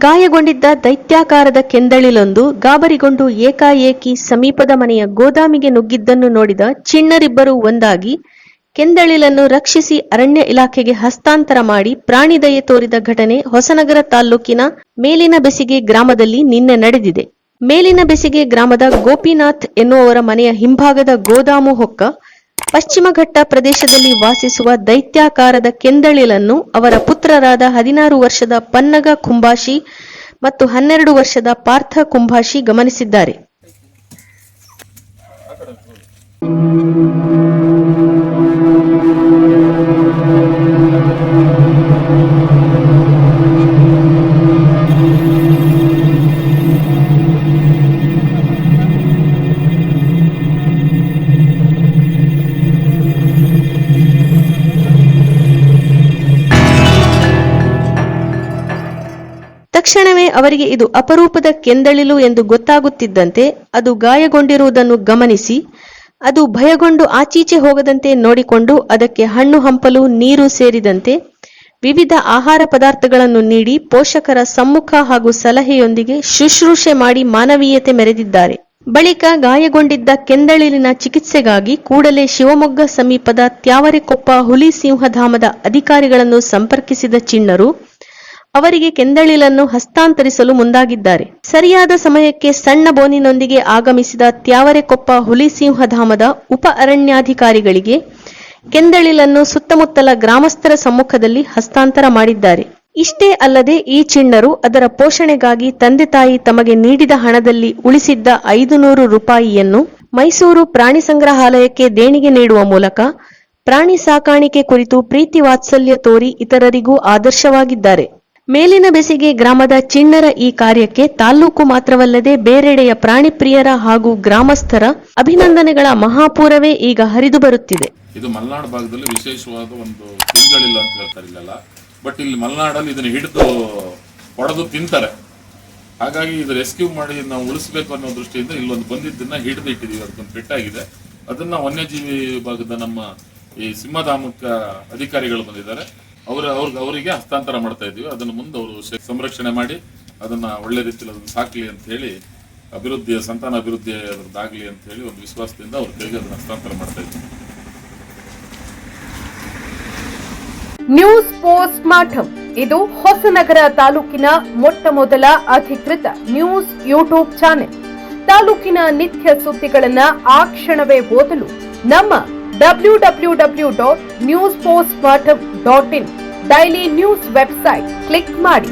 ಗಾಯಗೊಂಡಿದ್ದ ದೈತ್ಯಾಕಾರದ ಕೆಂದಳಿಲೊಂದು ಗಾಬರಿಗೊಂಡು ಏಕಾಏಕಿ ಸಮೀಪದ ಮನೆಯ ಗೋದಾಮಿಗೆ ನುಗ್ಗಿದ್ದನ್ನು ನೋಡಿದ ಚಿಣ್ಣರಿಬ್ಬರು ಒಂದಾಗಿ ಕೆಂದಳಿಲನ್ನು ರಕ್ಷಿಸಿ ಅರಣ್ಯ ಇಲಾಖೆಗೆ ಹಸ್ತಾಂತರ ಮಾಡಿ ಪ್ರಾಣಿದಯೆ ತೋರಿದ ಘಟನೆ ಹೊಸನಗರ ತಾಲ್ಲೂಕಿನ ಮೇಲಿನ ಬೆಸಿಗೆ ಗ್ರಾಮದಲ್ಲಿ ನಿನ್ನೆ ನಡೆದಿದೆ. ಮೇಲಿನ ಬೆಸಿಗೆ ಗ್ರಾಮದ ಗೋಪಿನಾಥ್ ಎನ್ನುವವರ ಮನೆಯ ಹಿಂಭಾಗದ ಗೋದಾಮು ಹೊಕ್ಕ ಪಶ್ಚಿಮ ಘಟ್ಟ ಪ್ರದೇಶದಲ್ಲಿ ವಾಸಿಸುವ ದೈತ್ಯಾಕಾರದ ಕೆಂದಳಿಲನ್ನು ಅವರ ಪುತ್ರರಾದ ಹದಿನಾರು ವರ್ಷದ ಪನ್ನಗ ಕುಂಭಾಶಿ ಮತ್ತು ಹನ್ನೆರಡು ವರ್ಷದ ಪಾರ್ಥ ಕುಂಭಾಶಿ ಗಮನಿಸಿದ್ದಾರೆ. ತಕ್ಷಣವೇ ಅವರಿಗೆ ಇದು ಅಪರೂಪದ ಕೆಂದಳಿಲು ಎಂದು ಗೊತ್ತಾಗುತ್ತಿದ್ದಂತೆ ಅದು ಗಾಯಗೊಂಡಿರುವುದನ್ನು ಗಮನಿಸಿ, ಅದು ಭಯಗೊಂಡು ಆಚೀಚೆ ಹೋಗದಂತೆ ನೋಡಿಕೊಂಡು ಅದಕ್ಕೆ ಹಣ್ಣು ಹಂಪಲು, ನೀರು ಸೇರಿದಂತೆ ವಿವಿಧ ಆಹಾರ ಪದಾರ್ಥಗಳನ್ನು ನೀಡಿ ಪೋಷಕರ ಸಮ್ಮುಖ ಹಾಗೂ ಸಲಹೆಯೊಂದಿಗೆ ಶುಶ್ರೂಷೆ ಮಾಡಿ ಮಾನವೀಯತೆ ಮೆರೆದಿದ್ದಾರೆ. ಬಳಿಕ ಗಾಯಗೊಂಡಿದ್ದ ಕೆಂದಳಿಲಿನ ಚಿಕಿತ್ಸೆಗಾಗಿ ಕೂಡಲೇ ಶಿವಮೊಗ್ಗ ಸಮೀಪದ ತ್ಯಾವರೆಕೊಪ್ಪ ಹುಲಿ ಸಿಂಹಧಾಮದ ಅಧಿಕಾರಿಗಳನ್ನು ಸಂಪರ್ಕಿಸಿದ ಚಿಣ್ಣರು ಅವರಿಗೆ ಕೆಂದಳಿಲನ್ನು ಹಸ್ತಾಂತರಿಸಲು ಮುಂದಾಗಿದ್ದಾರೆ. ಸರಿಯಾದ ಸಮಯಕ್ಕೆ ಸಣ್ಣ ಬೋನಿನೊಂದಿಗೆ ಆಗಮಿಸಿದ ತ್ಯಾವರೆಕೊಪ್ಪ ಹುಲಿ ಸಿಂಹಧಾಮದ ಉಪ ಅರಣ್ಯಾಧಿಕಾರಿಗಳಿಗೆ ಕೆಂದಳಿಲನ್ನು ಸುತ್ತಮುತ್ತಲ ಗ್ರಾಮಸ್ಥರ ಸಮ್ಮುಖದಲ್ಲಿ ಹಸ್ತಾಂತರ ಮಾಡಿದ್ದಾರೆ. ಇಷ್ಟೇ ಅಲ್ಲದೆ ಈ ಚಿಣ್ಣರು ಅದರ ಪೋಷಣೆಗಾಗಿ ತಂದೆ ತಾಯಿ ತಮಗೆ ನೀಡಿದ ಹಣದಲ್ಲಿ ಉಳಿಸಿದ್ದ ಐದು ನೂರು ರೂಪಾಯಿಯನ್ನು ಮೈಸೂರು ಪ್ರಾಣಿ ಸಂಗ್ರಹಾಲಯಕ್ಕೆ ದೇಣಿಗೆ ನೀಡುವ ಮೂಲಕ ಪ್ರಾಣಿ ಸಾಕಾಣಿಕೆ ಕುರಿತು ಪ್ರೀತಿ ವಾತ್ಸಲ್ಯ ತೋರಿ ಇತರರಿಗೂ ಆದರ್ಶವಾಗಿದ್ದಾರೆ. ಮೇಲಿನ ಬೆಸಿಗೆ ಗ್ರಾಮದ ಚಿಣ್ಣರ ಈ ಕಾರ್ಯಕ್ಕೆ ತಾಲ್ಲೂಕು ಮಾತ್ರವಲ್ಲದೆ ಬೇರೆಡೆಯ ಪ್ರಾಣಿ ಪ್ರಿಯರ ಹಾಗೂ ಗ್ರಾಮಸ್ಥರ ಅಭಿನಂದನೆಗಳ ಮಹಾಪೂರವೇ ಈಗ ಹರಿದು ಬರುತ್ತಿದೆ. ಇದು ಮಲೆನಾಡು ಭಾಗದಲ್ಲಿ ವಿಶೇಷವಾದ ಒಂದು ತಿಂಗಳಿಲ್ಲ ಅಂತ ಹೇಳ್ತಾರೆ ಇಲ್ಲೆಲ್ಲ. ಬಟ್ ಇಲ್ಲಿ ಮಲೆನಾಡಲ್ಲಿ ಇದನ್ನ ಹಿಡಿದು ಹೊಡೆದು ತಿಂತಾರೆ. ಹಾಗಾಗಿ ಇದು ರೆಸ್ಕ್ಯೂ ಮಾಡಿ ನಾವು ಉಳಿಸಬೇಕು ಅನ್ನೋ ದೃಷ್ಟಿಯಿಂದ ಇಲ್ಲೊಂದು ಬಂದಿದ್ದನ್ನ ಹಿಡಿದು ಅದಕ್ಕೊಂದು ಪೆಟ್ಟಾಗಿದೆ. ಅದನ್ನ ವನ್ಯಜೀವಿ ವಿಭಾಗದ ನಮ್ಮ ಈ ಸಿಂಹಧಾಮಕ್ಕ ಅಧಿಕಾರಿಗಳು ಬಂದಿದ್ದಾರೆ. ಅವರ ಅವ್ರಿಗೆ ಅವರಿಗೆ ಹಸ್ತಾಂತರ ಮಾಡ್ತಾ ಇದೀವಿ ಅದನ್ನ ಮುಂದೆ ಅವರು ಸಂರಕ್ಷಣೆ ಮಾಡಿ ಅದನ್ನ ಒಳ್ಳೆ ರೀತಿಯಲ್ಲಿ ಅದನ್ನ ಸಾಕ್ಲಿ ಅಂತ ಹೇಳಿ, ಅಭಿವೃದ್ಧಿಯ, ಸಂತಾನ ಅಭಿವೃದ್ಧಿ ಅದ್ರದ್ದಾಗ್ಲಿ ಅಂತ ಹೇಳಿ ಒಂದು ವಿಶ್ವಾಸದಿಂದ ಅವ್ರ ಕೈಗೆ ಅದನ್ನು ಹಸ್ತಾಂತರ ಮಾಡ್ತಾ ಇದ್ದೀವಿ. ನ್ಯೂಸ್ ಪೋಸ್ಟ್ ಮಾರ್ಟಮ್ ಇದು ಹೊಸನಗರ ತಾಲೂಕಿನ ಮೊಟ್ಟ ಮೊದಲ ಅಧಿಕೃತ ನ್ಯೂಸ್ ಯೂಟ್ಯೂಬ್ ಚಾನೆಲ್. ತಾಲೂಕಿನ ನಿತ್ಯ ಸುದ್ದಿಗಳನ್ನ ಆ ಕ್ಷಣವೇ ಓದಲು ನಮ್ಮ W W W dot news post ಮಾಠಂ dot in. Daily news website. Click ಮಾಡಿ.